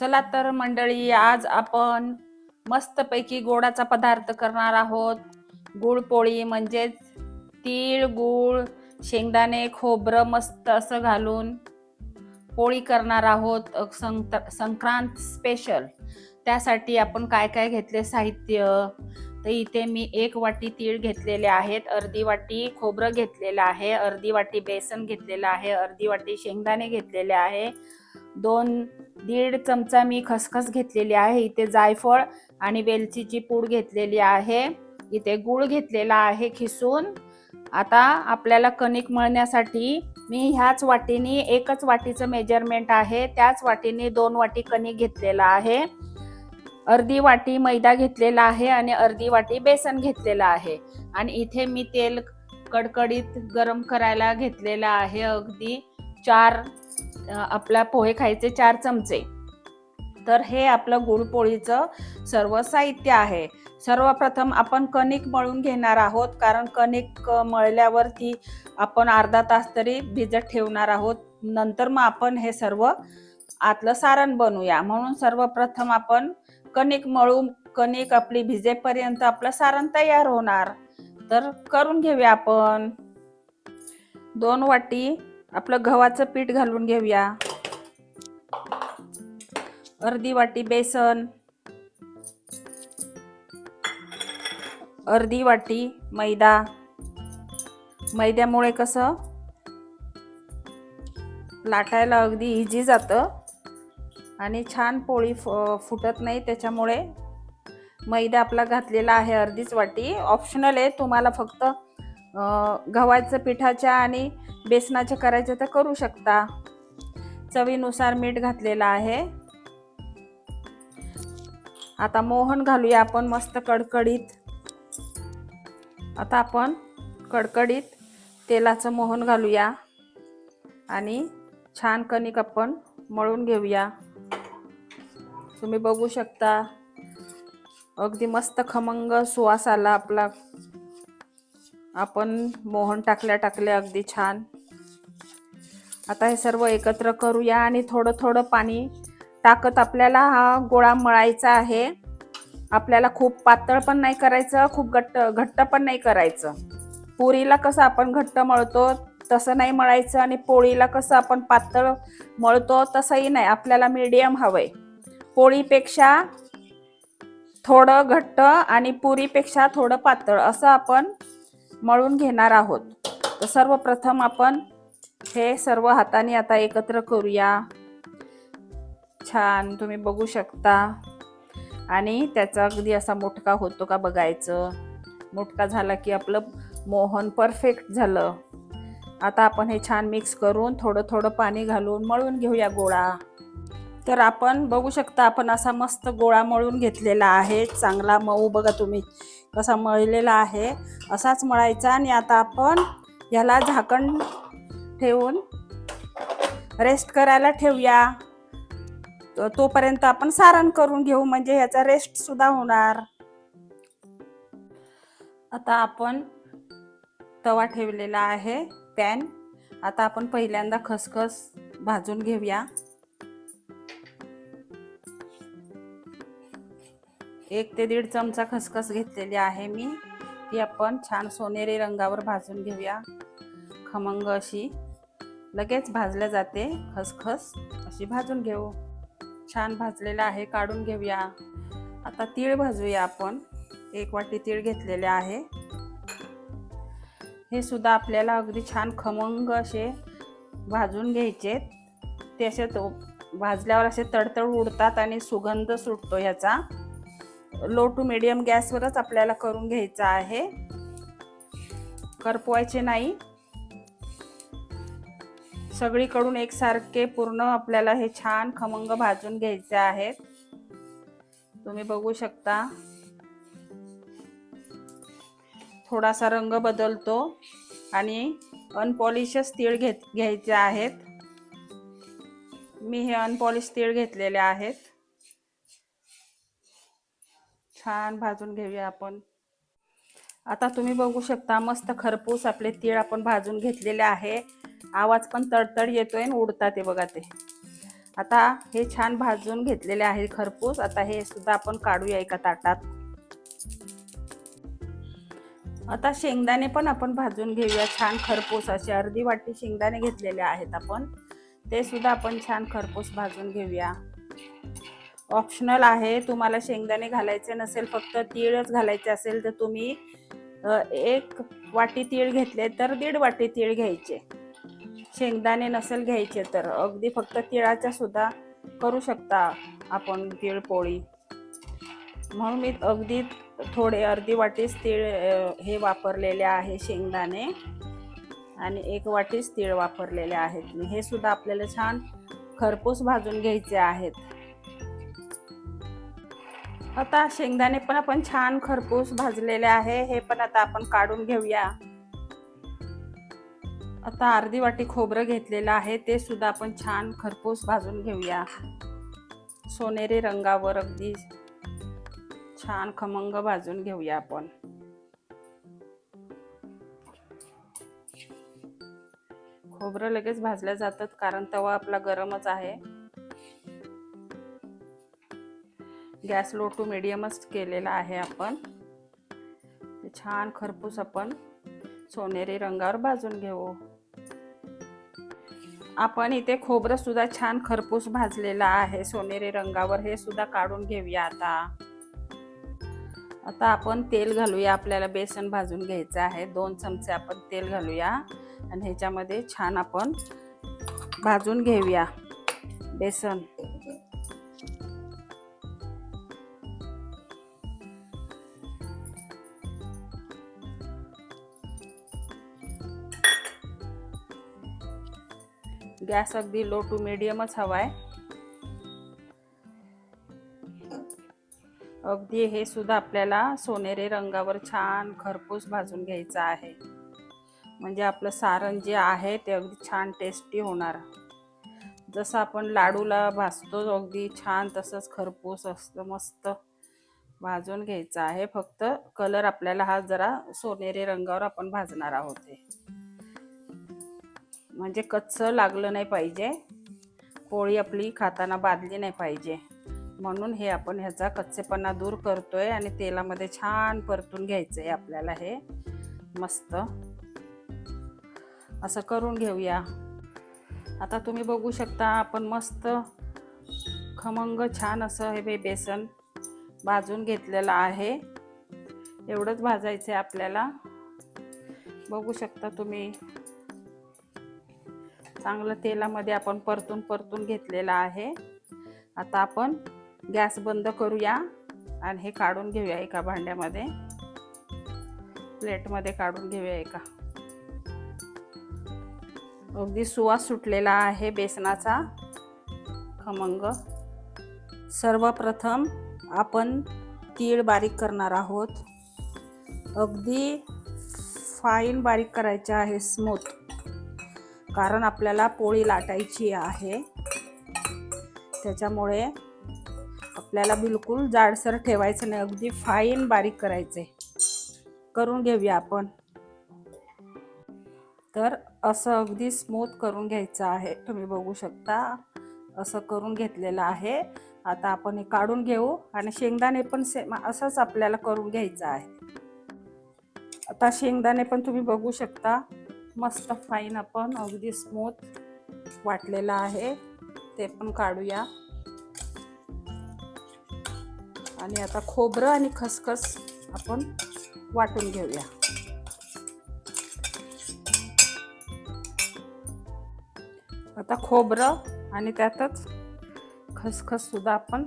चला तर मंडळी आज आपण मस्तपैकी गोडाचा पदार्थ करणार आहोत. गुळपोळी म्हणजेच तीळ गुळ शेंगदाणे खोबरं मस्त असं घालून पोळी करणार आहोत. अ, संक्रांत स्पेशल त्यासाठी आपण काय काय घेतले साहित्य? तर इथे मी एक वाटी तीळ घेतलेले आहेत अर्धी वाटी खोबरं घेतलेलं आहे अर्धी वाटी बेसन घेतलेलं आहे अर्धी वाटी शेंगदाणे घेतलेले आहे दोन दीड चमचा मी खसखस घेतलेली आहे. इथे जायफळ आणि वेलचीची पूड घेतलेली आहे. इथे गूळ घेतलेला आहे खिसून. आता आपल्याला कणिक मळण्यासाठी मी ह्याच वाटीने एकच वाटीचं मेजरमेंट आहे. त्याच वाटीने दोन वाटी कणिक घेतलेला आहे. अर्धी वाटी मैदा घेतलेला आहे आणि अर्धी वाटी बेसन घेतलेलं आहे. आणि इथे मी तेल कडकडीत गरम करायला घेतलेलं आहे. अगदी चार आपला पोहे खायचे चार चमचे. तर हे आपलं गुळपोळीचं सर्व साहित्य आहे. सर्वप्रथम आपण कणिक मळून घेणार आहोत कारण कणिक मळल्यावर मळल्यावरती आपण अर्धा तास तरी भिजत ठेवणार आहोत. नंतर मग आपण हे सर्व आतलं सारण बनवूया. म्हणून सर्वप्रथम आपण कणिक मळून कणिक आपली भिजेपर्यंत आपलं सारण तयार होणार. तर करून घेऊया आपण. दोन वाटी आपलं गव्हाचं पीठ घालून घेऊया. अर्धी वाटी बेसन. अर्धी वाटी मैदा. मैद्यामुळे कसं? लाटायला अगदी इझी जातं. आणि छान पोळी फ- फुटत नाही त्याच्यामुळे मैदा आपला घातलेला आहे अर्धीच वाटी. ऑप्शनल आहे तुम्हाला फक्त गव्हाच्या पिठाच्या आणि बेसनाच्या करायचं तर करू शकता. चवीनुसार मीठ घातलेलं आहे. आता मोहन घालूया आपण मस्त कडकडीत. आता आपण कडकडीत तेलाचं मोहन घालूया. आणि छान कणिक आपण मळून घेऊया. तुम्ही बघू शकता. अगदी मस्त खमंग सुवास आला आपला. आपण मोहन टाकल्या टाकल्या अगदी छान. आता हे सर्व एकत्र करूया आणि थोडं थोडं पाणी टाकत आपल्याला हा गोळा मळायचा आहे. आपल्याला खूप पातळ पण नाही करायचं खूप घट्ट घट्ट पण नाही करायचं. पुरीला कसं आपण घट्ट मळतो तसं नाही मळायचं आणि पोळीला कसं आपण पातळ मळतो तसंही नाही. आपल्याला मीडियम हवंय. पोळीपेक्षा थोडं घट्ट आणि पुरीपेक्षा थोडं पातळ असं आपण मळून घेणार आहोत. तर सर्वप्रथम आपण हे सर्व हाताने आता एकत्र करूया. छान तुम्ही बघू शकता. आणि त्याचा अगदी असा मोठका होतो का बघायचं. मोठका झाला की आपलं मोहन परफेक्ट झालं. आता आपण हे छान मिक्स करून थोडं थोडं पाणी घालून मळून घेऊया गोळा. तर आपण बघू शकता आपण असा मस्त गोळा मळून घेतलेला आहे. चांगला मऊ बघा तुम्ही. कसा मळलेला आहे असाच मळायचा आणि आता आपण ह्याला झाकण ठेवून रेस्ट करायला ठेवूया. तोपर्यंत आपण सारण करून घेऊ म्हणजे ह्याचा रेस्ट सुद्धा होणार. आता आपण तवा ठेवलेला आहे पॅन आता आपण पहिल्यांदा खसखस भाजून घेऊया. एक ते दीड चमचा खसखस घेतलेली आहे मी. ती आपण छान सोनेरी रंगावर भाजून घेऊया. खमंग अशी. लगेच भाजल्या जाते खसखस. अशी भाजून घेऊ. छान भाजलेलं आहे काढून घेऊया. आता तीळ भाजूया आपण. एक वाटी तीळ घेतलेले आहे. हे सुद्धा आपल्याला अगदी छान खमंग असे भाजून घ्यायचे. ते असे तो भाजल्यावर असे तडतड उडतात आणि सुगंध सुटतो ह्याचा. लो टू मिडियम गॅसवरच आपल्याला करून घ्यायचं आहे. करपवायचे नाही. सगळीकडून एकसारखे पूर्ण आपल्याला हे छान खमंग भाजून घ्यायचे आहेत. तुम्ही बघू शकता. थोडासा रंग बदलतो आणि अनपॉलिशच तीळ घेत घ्यायचे आहेत. मी हे अनपॉलिश तीळ घेतलेले आहेत. छान भाजून घेऊया आपण. आता तुम्ही बघू शकता मस्त खरपूस आपले तीळ आपण भाजून घेतलेले आहे. आवाज पण तडतड येतोय आणि उडतात ते बघा ते. आता हे छान भाजून घेतलेले आहे खरपूस. आता हे सुद्धा आपण काढूया एका ताटात. आता शेंगदाणे पण आपण भाजून घेऊया. छान खरपूस असे अर्धी वाटी शेंगदाणे घेतलेले आहेत आपण. ते सुद्धा आपण छान खरपूस भाजून घेऊया. ऑप्शनल आहे. तुम्हाला शेंगदाणे घालायचे नसेल फक्त तीळच घालायचे असेल तर तुम्ही एक वाटी तीळ घेतले तर दीड वाटी तीळ घ्यायचे. शेंगदाणे नसेल घ्यायचे तर अगदी फक्त तिळाच्या सुद्धा करू शकता आपण तीळ पोळी. म्हणून मी अगदी थोडे अर्धी वाटीच तीळ हे वापरलेले आहे शेंगदाणे. आणि एक वाटीच तीळ वापरलेले आहेत. मी हे सुद्धा आपल्याला छान खरपूस भाजून घ्यायचे आहेत. आता शेंगदाणे पण आपण छान खरपूस भाजलेले आहे. हे पण आता आपण काढून घेऊया. आता अर्धी वाटी खोबरं घेतलेलं आहे. ते सुद्धा आपण छान खरपूस भाजून घेऊया. सोनेरी रंगावर अगदी छान खमंग भाजून घेऊया आपण. खोबरं लगेच भाजल्या जातात कारण तवा आपला गरमच आहे. गॅस लो टू मिडियमच केलेला आहे आपण. छान खरपूस आपण सोनेरी रंगावर भाजून घेऊ. आपण इथे खोबरं सुद्धा छान खरपूस भाजलेला आहे. सोनेरी रंगावर हे सुद्धा काढून घेऊया आता. आता आपण तेल घालूया. आपल्याला बेसन भाजून घ्यायचं आहे. दोन चमचे आपण तेल घालूया. आणि ह्याच्यामध्ये छान आपण भाजून घेऊया बेसन. गॅस अगदी लो टू मिडियमच आहे अगदी हे सुद्धा आपल्याला सोनेरी रंगावर छान खरपूस भाजून घ्यायचं आहे. म्हणजे आपलं सारण जे आहे ते अगदी छान टेस्टी होणार. जसं आपण लाडूला भाजतो अगदी छान तसंच खरपूस असतं मस्त भाजून घ्यायचं आहे. फक्त कलर आपल्याला हा जरा सोनेरी रंगावर आपण भाजणार आहोत म्हणजे कच्चं लागलं नाही पाहिजे. पोळी आपली खाताना बादली नाही पाहिजे. म्हणून हे आपण ह्याचा कच्चेपणा दूर करतोय आणि तेलामध्ये छान परतून घ्यायचं आहे आपल्याला हे. मस्त. असं करून घेऊया. आता तुम्ही बघू शकता आपण मस्त खमंग छान असं हे बे बेसन भाजून घेतलेलं आहे. एवढंच भाजायचं आहे आपल्याला. बघू शकता तुम्ही. चांगलं तेलामध्ये आपण परतून परतून घेतलेलं आहे. आता आपण गॅस बंद करूया आणि हे काढून घेऊया एका भांड्यामध्ये. प्लेटमध्ये काढून घेऊया एका. अगदी सुवास सुटलेला आहे बेसनाचा खमंग. सर्वप्रथम आपण तीळ बारीक करणार आहोत. अगदी फाईन बारीक करायचे आहे स्मूथ कारण आपल्याला पोळी लाटायची आहे. त्याच्यामुळे आपल्याला बिलकुल जाडसर ठेवायचं नाही. अगदी फाईन बारीक करायचे करून घेऊया आपण. तर असं अगदी स्मूथ करून घ्यायचं आहे. तुम्ही बघू शकता असं करून घेतलेलं आहे. आता आपण हे काढून घेऊ आणि शेंगदाणे पण सेम असंच आपल्याला करून घ्यायचं आहे. आता शेंगदाणे पण तुम्ही बघू शकता. मस्त फाईन आपण अगदी स्मूथ वाटलेला आहे. ते पण काढूया. आणि आता खोबरं आणि खसखस आपण वाटून घेऊया. आता खोबरं आणि त्यातच खसखस सुद्धा आपण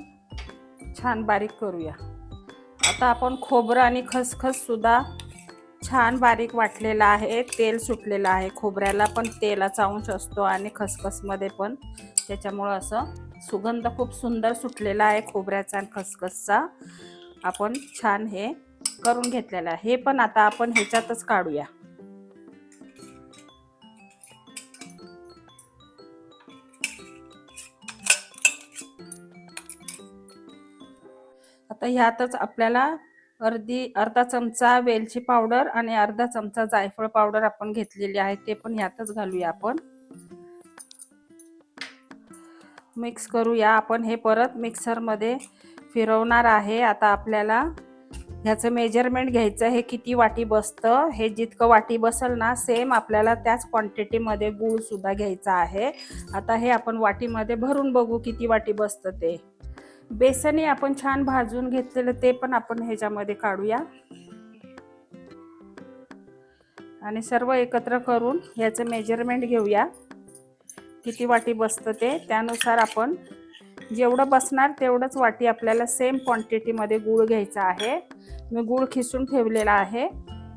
छान बारीक करूया. आता आपण खोबरं आणि खसखस सुद्धा छान बारीक वाटलेला आहे. तेल सुटलेलं आहे. खोबऱ्याला पण तेलाचा अंश असतो आणि खसखसमध्ये पण. त्याच्यामुळं असं सुगंध खूप सुंदर सुटलेला आहे खोबऱ्याचा आणि खसखसचा. आपण छान हे करून घेतलेलं आहे. हे पण आता आपण ह्याच्यातच काढूया. आता ह्यातच आपल्याला अर्धी अर्धा चमचा वेलची पावडर आणि अर्धा चमचा जायफळ पावडर आपण घेतलेली आहे ते पण ह्यातच घालूया आपण. मिक्स करूया आपण. हे परत मिक्सरमध्ये फिरवणार आहे. आता आपल्याला ह्याचं मेजरमेंट घ्यायचं हे किती वाटी बसतं. हे जितकं वाटी बसल ना सेम आपल्याला त्याच क्वांटिटीमध्ये गूळसुद्धा घ्यायचा आहे. आता हे आपण वाटीमध्ये भरून बघू किती वाटी बसतं ते. बेसनही आपण छान भाजून घेतलेलं ते पण आपण ह्याच्यामध्ये काढूया. आणि सर्व एकत्र करून ह्याचं मेजरमेंट घेऊया. किती वाटी बसतं ते? त्यानुसार आपण जेवढं बसणार तेवढंच वाटी आपल्याला सेम क्वांटिटीमध्ये गूळ घ्यायचा आहे. मी गूळ खिसून ठेवलेला आहे.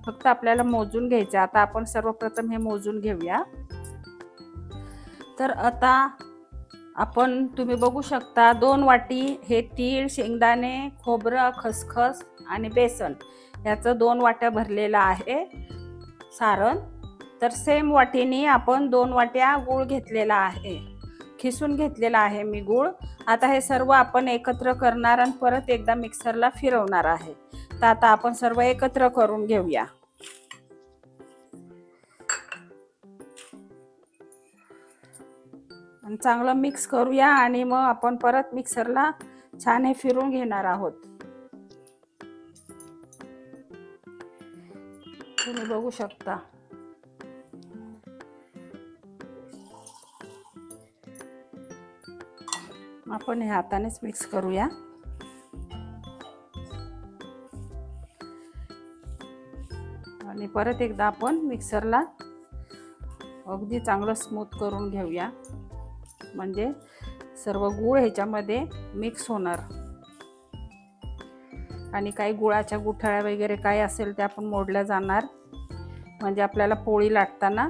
फक्त आपल्याला मोजून घ्यायचं आता आपण सर्वप्रथम हे मोजून घेऊया. तर आता आपण तुम्ही बघू शकता दोन वाटी हे तीळ शेंगदाणे खोबरं खसखस आणि बेसन याचं दोन वाट्या भरलेलं आहे सारण. तर सेम वाटीने आपण दोन वाट्या गूळ घेतलेला आहे. खिसून घेतलेला आहे मी गूळ. आता हे सर्व आपण एकत्र करणार आणि परत एकदा मिक्सरला फिरवणार आहे. तर आता आपण सर्व एकत्र करून घेऊया. आणि चांगलं मिक्स करूया आणि मग आपण परत मिक्सरला छान हे फिरून घेणार आहोत. तुम्ही बघू शकता. आपण हे हातानेच मिक्स करूया. आणि परत एकदा आपण मिक्सरला अगदी चांगलं स्मूथ करून घेऊया. म्हणजे सर्व गूळ ह्याच्यामध्ये मिक्स होणार. आणि काही गुळाच्या गुठळ्या वगैरे काय असेल त्या आपण मोडल्या जाणार. म्हणजे आपल्याला पोळी लाटताना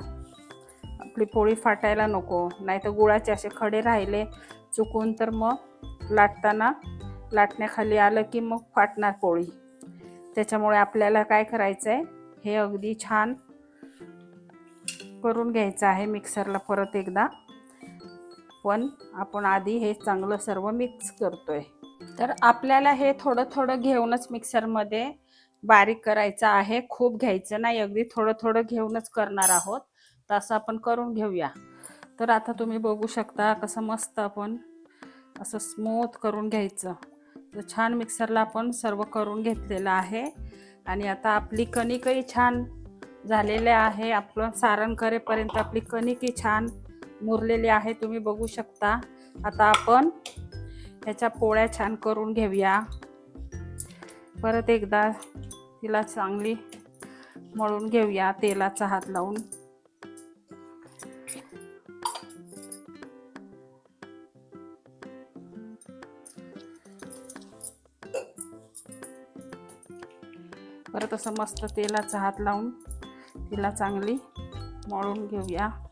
आपली पोळी फाटायला नको नाही तर गुळाचे असे खडे राहिले चुकून तर मग लाटताना लाटण्याखाली आलं की मग फाटणार पोळी. त्याच्यामुळे आपल्याला काय करायचं आहे हे अगदी छान करून घ्यायचं आहे मिक्सरला परत एकदा. पण आपण आधी हे चांगलं सर्व मिक्स करतोय. तर आपल्याला हे थोडं थोडं घेऊनच मिक्सरमध्ये बारीक करायचं आहे. खूप घ्यायचं नाही. अगदी थोडं थोडं घेऊनच करणार आहोत. तसं आपण करून घेऊया. तर आता तुम्ही बघू शकता कसं मस्त आपण असं स्मूथ करून घ्यायचं. तर छान मिक्सरला आपण सर्व करून घेतलेलं आहे. आणि आता आपली कणिकही छान झालेले आहे. आपलं सारण करेपर्यंत आपली कणिकही छान मुरलेली आहे तुम्ही बघू शकता. आता आपण ह्याच्या पोळ्या छान करून घेऊया. परत एकदा तिला चांगली मळून घेऊया तेलाचा हात लावून. परत असं मस्त तेलाचा हात लावून तिला चांगली मळून घेऊया.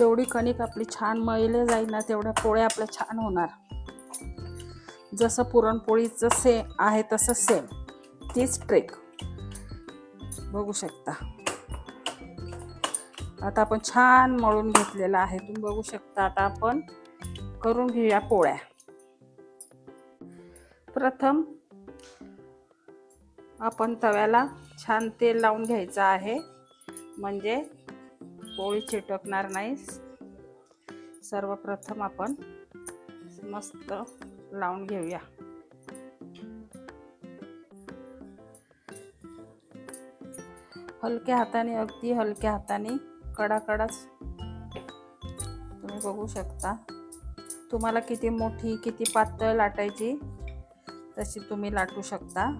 जेवढी कणिक आपली छान मळले जाईल ना तेवढ्या पोळ्या आपल्या छान होणार. जसं पुरणपोळीचं से आहे तसं सेम तीच ट्रेक बघू शकता. आता आपण छान मळून घेतलेलं आहे. तुम्ही बघू शकता आता आपण करून घेऊया पोळ्या. प्रथम आपण तव्याला छान तेल लावून घ्यायचं आहे. म्हणजे पोळी चिटकणार नाही सर्वप्रथम आपण मस्त लावून घेऊया. हलक्या हाताने अगदी हलक्या हाताने कडाकडाच तुम्ही बघू शकता. तुम्हाला किती मोठी किती पातळ लाटायची तशी तुम्ही लाटू शकता.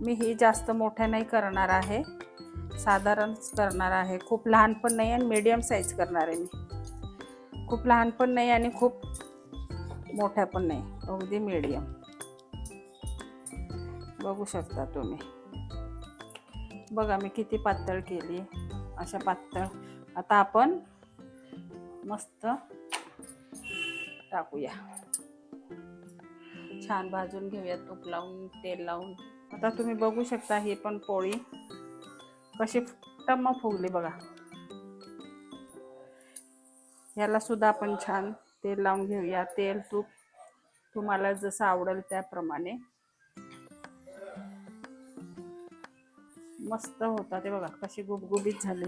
मी ही जास्त मोठ्या नाही करणार आहे. साधारणच करणार आहे. खूप लहान पण नाही आणि मीडियम साईज करणार आहे मी. खूप लहान पण नाही आणि खूप मोठ्या पण नाही. अगदी मीडियम बघू शकता तुम्ही. बघा मी किती पातळ केली. अशा पातळ. आता आपण मस्त टाकूया. छान भाजून घेऊया. तूप लावून तेल लावून. आता तुम्ही बघू शकता ही पण पोळी. कशी टम्म फुगली बघा. याला सुद्धा आपण छान तेल लावून घेऊया. तेल तूप तुम्हाला जसं आवडेल त्याप्रमाणे. मस्त होता ते बघा कशी गुबगुबीत झाली.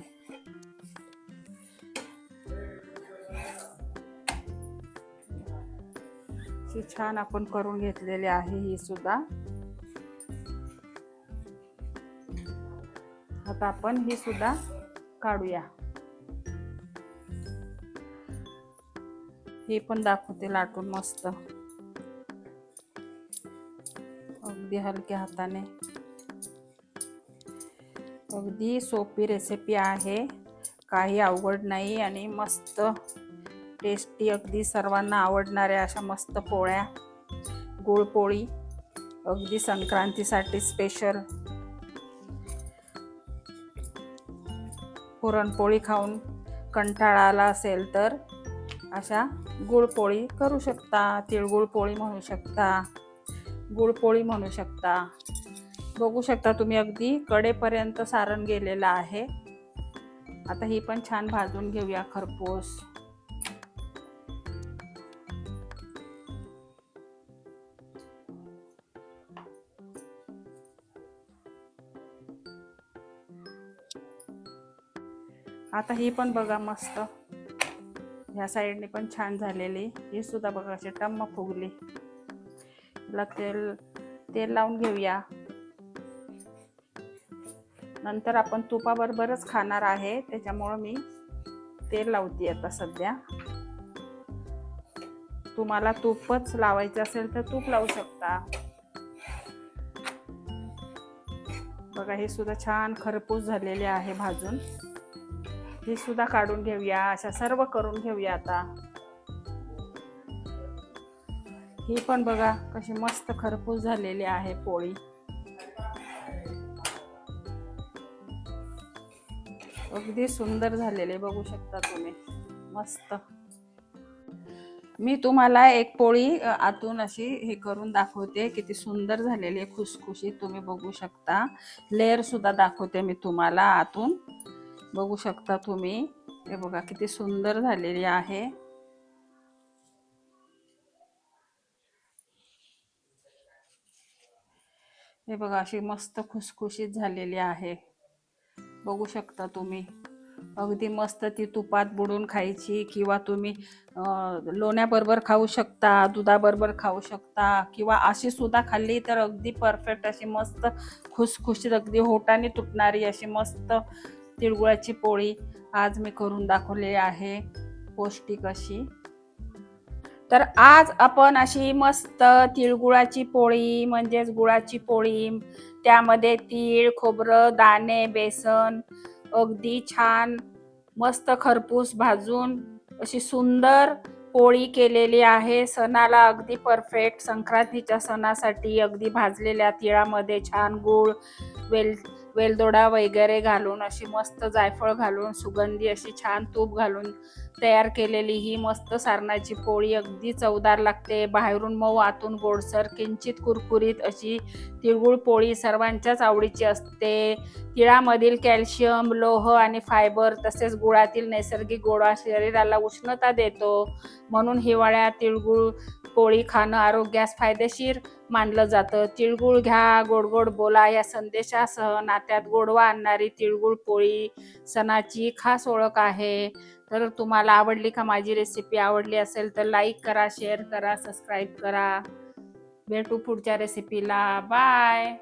अशी छान आपण करून घेतलेली आहे ही सुद्धा. आता आपण ही सुद्धा काढूया. हे पण दाखवते लाटून मस्त. अगदी हलक्या हाताने. अगदी सोपी रेसिपी आहे. काही अवघड नाही आणि मस्त टेस्टी अगदी सर्वांना आवडणाऱ्या अशा मस्त पोळ्या. गुळपोळी अगदी संक्रांतीसाठी स्पेशल पुरणपोळी खाऊन कंटाळा आला असेल तर अशा गुळपोळी करू शकता तिळगुळ पोळी म्हणू शकता गुळपोळी म्हणू शकता. बघू शकता तुम्ही अगदी कडेपर्यंत सारण गेलेलं आहे. आता ही पण छान भाजून घेऊया खरपूस. आता ही पण बघा मस्त. ह्या साईडने पण छान झालेली. ही सुद्धा बघा अशी टम्म फुगली. हिला तेल तेल लावून घेऊया. नंतर आपण तुपाबरोबरच खाणार आहे. त्याच्यामुळं मी तेल लावते आता सध्या. तुम्हाला तूपच लावायचं असेल तर तूप लावू शकता. बघा हे सुद्धा छान खरपूस झालेले आहे भाजून. ही सुद्धा काढून घेऊया. अशा सर्व करून घेऊया आता. ही पण बघा कशी मस्त खरपूस झालेली आहे पोळी. अगदी सुंदर झालेले बघू शकता तुम्ही. मस्त. मी तुम्हाला एक पोळी आतून अशी हे करून दाखवते. किती सुंदर झालेली आहे खुसखुशीत तुम्ही बघू शकता. लेअर सुद्धा दाखवते मी तुम्हाला आतून. बघू शकता तुम्ही. हे बघा किती सुंदर झालेली आहे. हे बघा अशी मस्त खुसखुशीत झालेली आहे. बघू शकता तुम्ही. अगदी मस्त ती तुपात बुडून खायची किंवा तुम्ही लोण्याबरोबर खाऊ शकता दुधाबरोबर खाऊ शकता किंवा अशी सुद्धा खाल्ली तर अगदी परफेक्ट अशी मस्त खुसखुशीत अगदी होटाने तुटणारी अशी मस्त तिळगुळाची पोळी आज मी करून दाखवलेली आहे पौष्टिक अशी. तर आज आपण अशी मस्त तिळगुळाची पोळी म्हणजेच गुळाची पोळी त्यामध्ये तीळ खोबरं दाणे बेसन अगदी छान मस्त खरपूस भाजून अशी सुंदर पोळी केलेली आहे. सणाला अगदी परफेक्ट संक्रांतीच्या सणासाठी अगदी भाजलेल्या तिळामध्ये छान गूळ वेल वेलदोडा वगैरे घालून अशी मस्त जायफळ घालून सुगंधी अशी छान तूप घालून तयार केलेली ही मस्त सारणाची पोळी अगदी चवदार लागते. बाहेरून मऊ आतून गोडसर किंचित कुरकुरीत अशी तिळगुळ पोळी सर्वांच्याच आवडीची असते. तिळामधील कॅल्शियम लोह आणि फायबर तसेच गुळातील नैसर्गिक गोडा शरीराला उष्णता देतो. म्हणून हिवाळ्यात तिळगुळ पोळी खाणं आरोग्यास फायदेशीर मानलं जातं. तिळगुळ घ्या गोड गोड बोला या संदेशासह नात्यात गोडवा आणणारी तिळगुळ पोळी सणाची खास ओळख आहे. तर तुम्हाला आवडली का माझी रेसिपी आवडली असेल तर लाईक करा शेअर करा सबस्क्राईब करा. भेटू पुढच्या रेसिपीला बाय